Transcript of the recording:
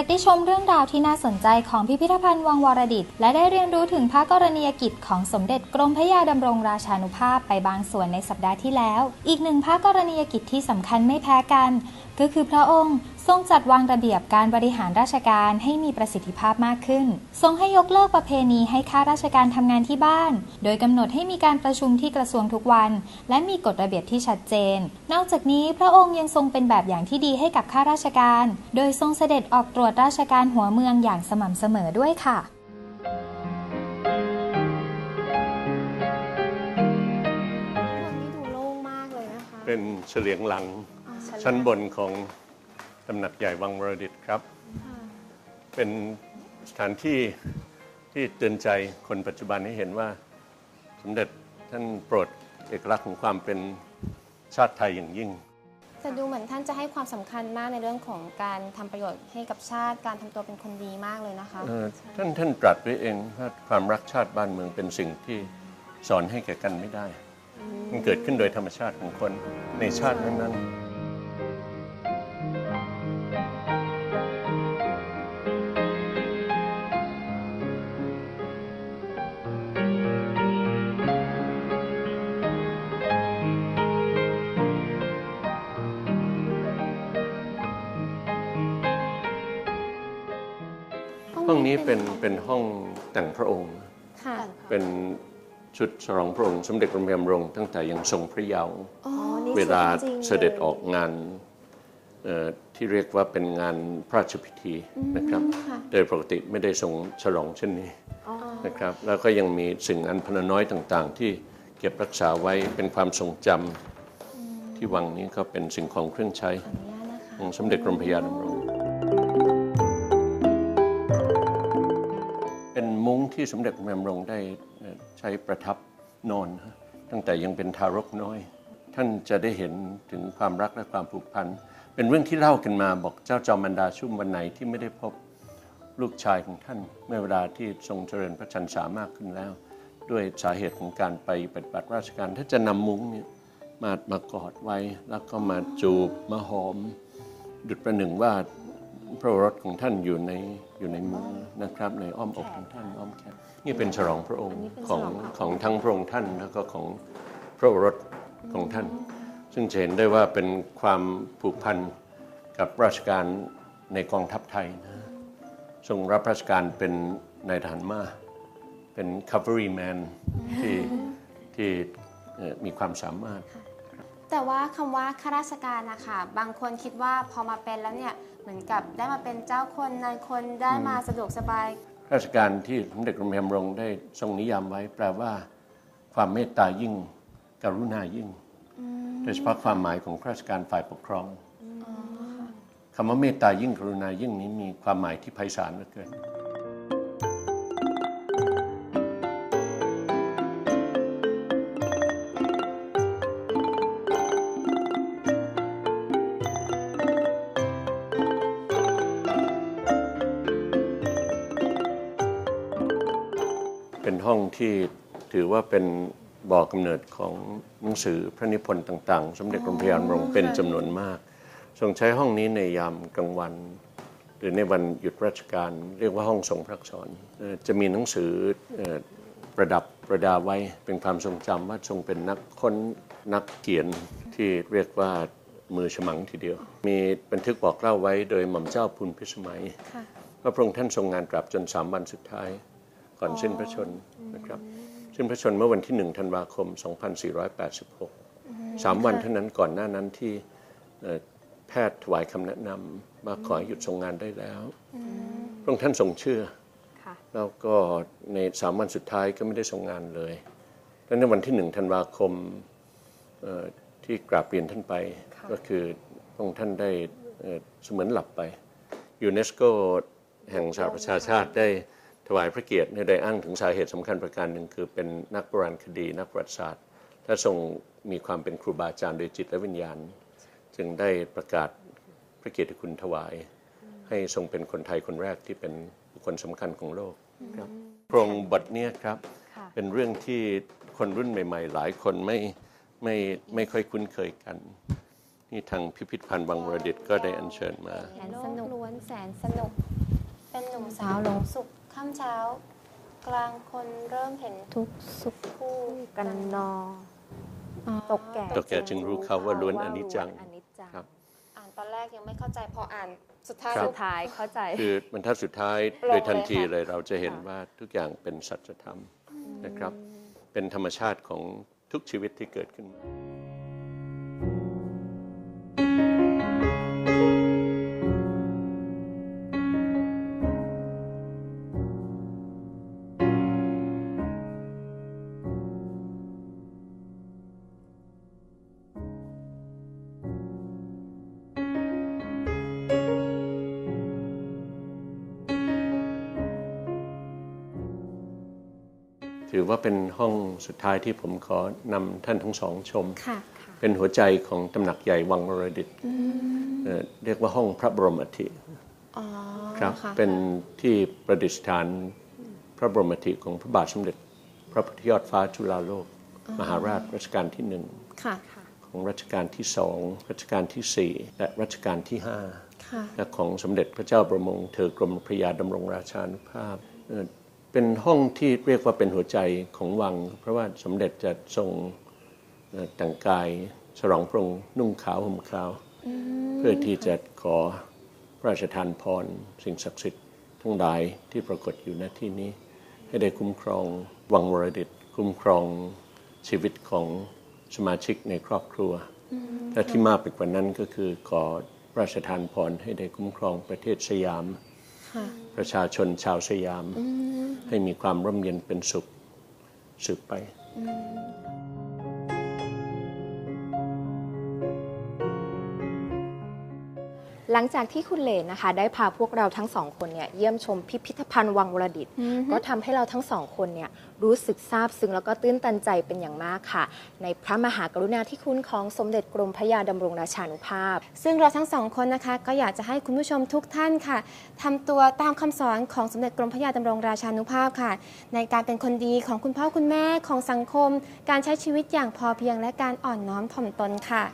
จากได้ชมเรื่องราวที่น่าสนใจของพิพิธภัณฑ์วังวรดิต และได้เรียนรู้ถึงพระกรณียกิจของสมเด็จกรมพระยาดำรงราชานุภาพไปบางส่วนในสัปดาห์ที่แล้ว อีกหนึ่งพระกรณียกิจที่สำคัญไม่แพ้กัน ก็คือพระองค์ ทรงจัดวางระเบียบการบริหารราชการให้มีประสิทธิภาพมากขึ้น ทรงให้ยกเลิกประเพณีให้ข้าราชการทำงานที่บ้าน โดยกำหนดให้มีการประชุมที่กระทรวงทุกวัน และมีกฎระเบียบที่ชัดเจน นอกจากนี้พระองค์ยังทรงเป็นแบบอย่างที่ดีให้กับข้าราชการ โดยทรงเสด็จออกตรวจราชการหัวเมืองอย่างสม่ำเสมอด้วยค่ะวันนี้ดูโล่งมากเลยนะคะเป็นเฉลียงหลังอ๋อเฉลี่ยชั้นบนของ ตำหนักใหญ่วังวรดิตครับค่ะเป็นสถานที่ที่เตือนใจคนปัจจุบันให้เห็นว่า สมเด็จท่านโปรดเอกลักษณ์ของความเป็นชาติไทยอย่างยิ่ง แต่ดูเหมือนท่านจะให้ความสำคัญมากในเรื่องของการทำประโยชน์ให้กับชาติการทำตัวเป็นคนดีมากเลยนะคะเอ่อท่านท่านตรัสไว้เองว่าความรักชาติบ้านเมืองเป็นสิ่งที่สอนให้แก่กันไม่ได้ มันเกิดขึ้นโดยธรรมชาติของคนในชาตินั้นๆ องนี้เป็นเป็นห้องแต่งพระองค์ ค่ะเป็นชุดฉลองพระองค์สมเด็จกรมพระยามรงค์ตั้งแต่ยังทรงพระเยาว์อ๋อนี่เวลาจริงๆเสด็จออกงานเอ่อที่เรียกว่าเป็นงานพระราชพิธีนะครับค่ะโดยปกติไม่ได้ทรงฉลองเช่นนี้นะครับ แล้วก็ยังมีสิ่งอันพนน้อยต่าง ๆ ที่เก็บรักษาไว้เป็นความทรงจำที่วังนี้ก็เป็นสิ่งของเครื่องใช้ขออนุญาตนะคะ ของสมเด็จกรมพระยาดำรง เป็นมุ้งที่สมเด็จกรมพระยาดำรงได้ใช้ประทับนอนฮะตั้งแต่ยังเป็นทารกน้อย ท่านจะได้เห็นถึงความรักและความผูกพันเป็นเรื่องที่เล่ากันมาบอกเจ้าจอมันดาชุ่มวันไหนที่ไม่ได้พบลูกชายของท่าน เมื่อเวลาที่ทรงเจริญพระชันษามากขึ้นแล้ว ด้วยสาเหตุของการไปปฏิบัติราชการถ้าจะนำมุ้งเนี่ยมามากอดไว้แล้วก็มาจูบมาหอม ดุจประหนึ่งว่า พระโอรสของท่านอยู่ในอยู่ในมือนะครับในอ้อมอกของท่านอ้อมแขนนี่เป็นฉลองพระองค์ของของทั้งพระองค์ท่านแล้วก็ของพระโอรสของท่าน ซึ่งจะเห็นได้ว่าเป็นความผูกพันกับราชการในกองทัพไทยนะทรงรับราชการเป็นนายทหารม้าเป็น cavalry man ที่ที่เอ่อมีความสามารถ แต่ว่าคำว่าข้าราชการนะคะบางคนคิดว่าพอมาเป็นแล้วเนี่ย เหมือนกับได้มาเป็นเจ้าคนนายคนได้มาสะดวกสบาย ราชการที่สมเด็จกรมพระยามรงค์ได้ทรงนิยามไว้ แปลว่า ความเมตตายิ่ง กรุณายิ่ง โดยเฉพาะความหมายของข้าราชการฝ่ายปกครองคำว่าเมตตายิ่งกรุณายิ่งนี้มีความหมายที่ไพศาลเหลือเกิน เป็นห้องที่ถือว่าเป็นบ่อกำเนิดของหนังสือพระนิพนธ์ต่าง ๆ สมเด็จกรมพระยานรงค์เป็นจำนวนมาก ทรงใช้ห้องนี้ในยามกลางวัน หรือในวันหยุดราชการ เรียกว่าห้องทรงพระอักษรเอ่อจะมีหนังสือเอ่อประดับประดาไว้เป็นความทรงจำว่าทรงเป็นนักค้นนักเขียนที่เรียกว่ามือฉมังทีเดียว มีบันทึกบอกเล่าไว้โดยหม่อมเจ้าพุนพิสมัยค่ะว่าพระองค์ท่านทรงงานกลับจนสามวันสุดท้าย ก่อนสิ้นพระชนม์นะครับสิ้นพระชนม์เมื่อวันที่หนึ่งธันวาคม 2486สามวันเท่านั้นก่อนหน้านั้นที่เอ่อแพทย์ถวายคำแนะนำว่าขอให้หยุดทรงงานได้แล้วพระองค์ท่านทรงเชื่อค่ะแล้วก็ในสามวันสุดท้ายก็ไม่ได้ทรงงานเลยและในวันที่หนึ่งธันวาคมเอ่อที่กราบเรียนท่านไป ก็คือพระองค์ท่านได้เอ่อเสมือนหลับไปยูเนสโกแห่งสหประชาชาติได้ ถวายพระเกียรติในได้อ้างถึงสาเหตุสำคัญประการหนึ่งคือเป็นนักโบราณคดี นักประวัติศาสตร์และทรงมีความเป็นครูบาอาจารย์โดยจิตและวิญญาณ จึงได้ประกาศพระเกียรติคุณถวาย ให้ทรงเป็นคนไทยคนแรกที่เป็นบุคคลสำคัญของโลกครับโครงบทเนี้ยครับค่ะเป็นเรื่องที่คนรุ่นใหม่ ๆ หลายคนไม่ไม่ไม่ค่อยคุ้นเคยกันนี่ทางพิพิธภัณฑ์บางวรดิตก็ได้อัญเชิญมาแสนสนุกล้วนแสนสนุก เป็นหนุ่มสาวหลงสุข ค่ำเช้า กลางคนเริ่มเห็นทุกข์สุขคู่กันนอ อ๋อตกแก่ตกแก่จึงรู้เขาว่าล้วนอนิจจังอนิจจังครับ อ่านตอนแรกยังไม่เข้าใจพออ่านสุดท้ายครับ สุดท้ายเข้าใจ คือบรรทัดสุดท้ายลงโดยทันทีเลยค่ะเลยเราจะเห็นว่าทุกอย่างเป็นสัจธรรมนะครับ เป็นธรรมชาติของทุกชีวิตที่เกิดขึ้นมา ถือว่าเป็นห้องสุดท้ายที่ผมขอนำท่านทั้งสองชมค่ะเป็นหัวใจของตำหนักใหญ่วังวรดิตเอ่อเรียกว่าห้องพระบรมอัฐิอ๋อครับค่ะเป็นที่ประดิษฐานพระบรมอัฐิของพระบาทสมเด็จ พระพุทธยอดฟ้าจุฬาโลก มหาราชรัชกาลที่หนึ่งค่ะของรัชกาลที่สองรัชกาลที่สี่และรัชกาลที่ห้าค่ะและของสมเด็จพระเจ้าประมงเธอกรมพระยาดำรงราชานุภาพ เอ่อเป็นห้องที่เรียกว่าเป็นหัวใจของวัง เพราะว่าสมเด็จจะทรงเอ่อแต่งกายฉลองพระองค์นุ่งขาวห่มขาว เพื่อที่จะขอพระราชทานพรสิ่งศักดิ์สิทธิ์ทั้งหลายที่ปรากฏอยู่ณที่นี้ ให้ได้คุ้มครองวังวรดิตคุ้มครองชีวิตของสมาชิกในครอบครัว และที่มากไปกว่านั้นก็คือขอพระราชทานพรให้ได้คุ้มครองประเทศสยามค่ะประชาชนชาวสยาม ให้มีความร่มเย็นเป็นสุขสืบไป หลังจากที่คุณเหลนนะคะ ได้พาพวกเราทั้งสองคนเนี่ยเยี่ยมชมพิพิธภัณฑ์วังวรดิต ก็ทำให้เราทั้งสองคนเนี่ยรู้สึกซาบซึ้งแล้วก็ตื้นตันใจเป็นอย่างมากค่ะ ในพระมหากรุณาธิคุณของสมเด็จกรมพระยาดำรงราชานุภาพ ซึ่งเราทั้งสองคนนะคะ ก็อยากจะให้คุณผู้ชมทุกท่านค่ะทำตัวตามคำสอนของสมเด็จกรมพระยาดำรงราชานุภาพค่ะ ในการเป็นคนดีของคุณพ่อคุณแม่ของสังคม การใช้ชีวิตอย่างพอเพียงและการอ่อนน้อมถ่อมตนค่ะ